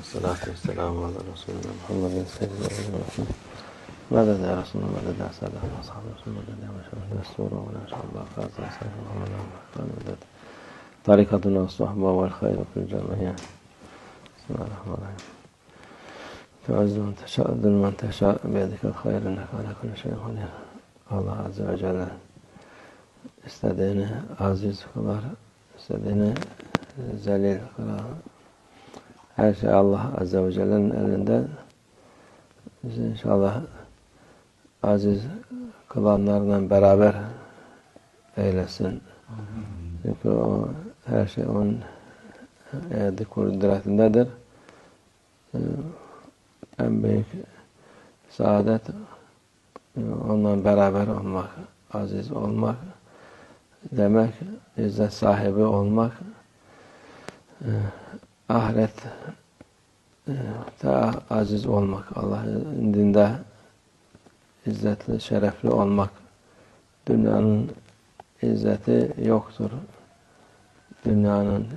والصلاة والسلام على رسولنا محمد سيد الأولين والآخرين مدد يا رسول الله مدد يا سادة أصحاب رسول الله مدد يا مشاهد الدستور ولا شاء الله خاصة سيد محمد الرحمن مدد طريقتنا الصحبة والخير في الجميع بسم الله الرحمن الرحيم تعز من تشاء ذل من تشاء بيدك الخير إنك على كل شيء قدير Allah Azze ve Celle istediğini aziz kılar, istediğini zelil kılar. Her şey Allah Azze ve Celle'nin elinde. Biz inşallah aziz kılanlarla beraber eylesin. Çünkü o her şey onun eydi kudretindedir. Ee, En büyük saadet onunla beraber olmak, aziz olmak demek, izzet sahibi olmak, e, ahiret e, ta aziz olmak, Allah'ın indinde izzetli, şerefli olmak. Dünyanın izzeti yoktur. Dünyanın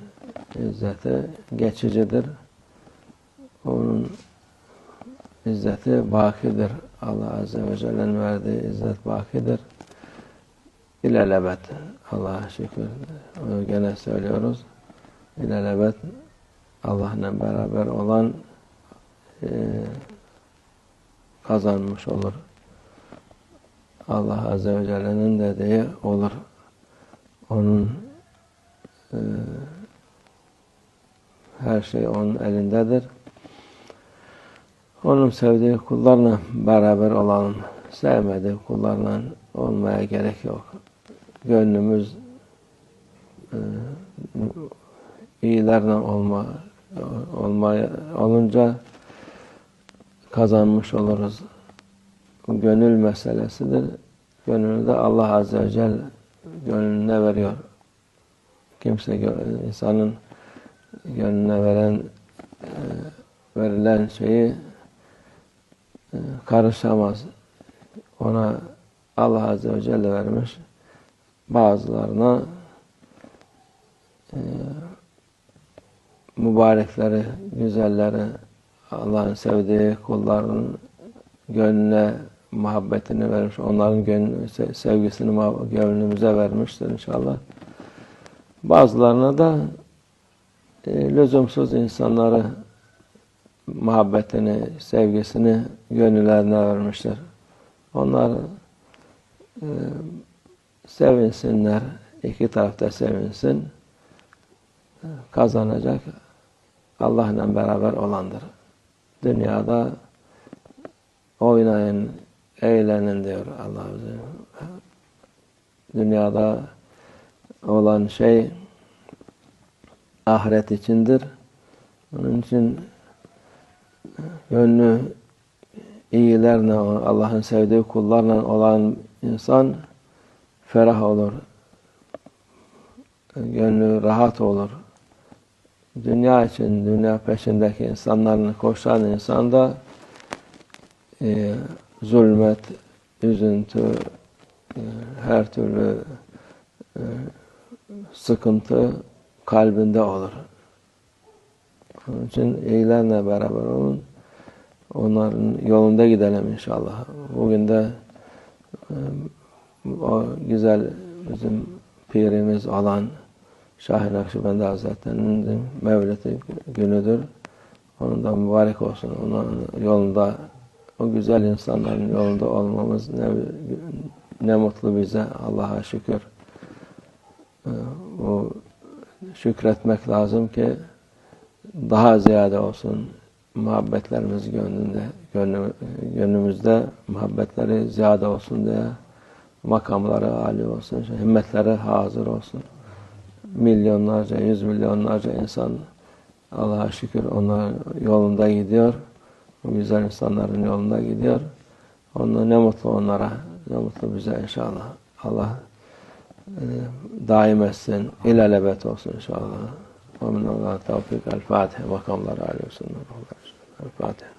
izzeti geçicidir. Onun izzeti bakidir. Allah Azze ve Celle'nin verdiği izzet bakidir. İlelebet. Allah'a şükür. Onu gene söylüyoruz. İlelebet Allah'la beraber olan e, kazanmış olur. Allah Azze ve Celle'nin dediği olur. Onun e, her şey onun elindedir. Onun sevdiği kullarla beraber olalım. Sevmediği kullarla olmaya gerek yok. Gönlümüz e, iyilerle olma, olmaya olunca kazanmış oluruz. Bu gönül meselesidir. Gönlünü de Allah Azze ve Celle gönlüne veriyor. Kimse insanın gönlüne veren e, verilen şeyi karışamaz. Ona Allah Azze ve Celle vermiş. Bazılarına e, mübarekleri, güzelleri, Allah'ın sevdiği kulların gönlüne muhabbetini vermiş. Onların gönlü, sevgisini gönlümüze vermiştir inşallah. Bazılarına da e, lüzumsuz insanları muhabbetini, sevgisini gönüllerine vermişler. Onlar e, sevinsinler, iki tarafta sevinsin, kazanacak Allah'la beraber olandır. Dünyada oynayın, eğlenin diyor Allah bize. Dünyada olan şey ahiret içindir. Onun için gönlü iyilerle, Allah'ın sevdiği kullarla olan insan ferah olur. Gönlü rahat olur. Dünya için, dünya peşindeki insanların koşan insan da e, zulmet, üzüntü, e, her türlü e, sıkıntı kalbinde olur. Onun için iyilerle beraber olun. Onların yolunda gidelim inşallah. Bugün de e, o güzel bizim pirimiz olan Şahin Akşibendi Hazretleri'nin mevlidi günüdür. Onun da mübarek olsun. Onun yolunda, o güzel insanların yolunda olmamız ne, ne mutlu bize. Allah'a şükür. E, o şükretmek lazım ki daha ziyade olsun muhabbetlerimiz gönlünde, gönlüm, gönlümüzde muhabbetleri ziyade olsun diye makamları âli olsun, himmetleri hazır olsun Milyonlarca, yüz milyonlarca insan Allah'a şükür onlar yolunda gidiyor. O güzel insanların yolunda gidiyor. Onlara ne mutlu onlara, ne mutlu bize inşallah. Allah e, daim etsin, ilelebet olsun inşallah. ومن الله التوفيق الفاتحة وكم الله عليه وسلم الفاتحة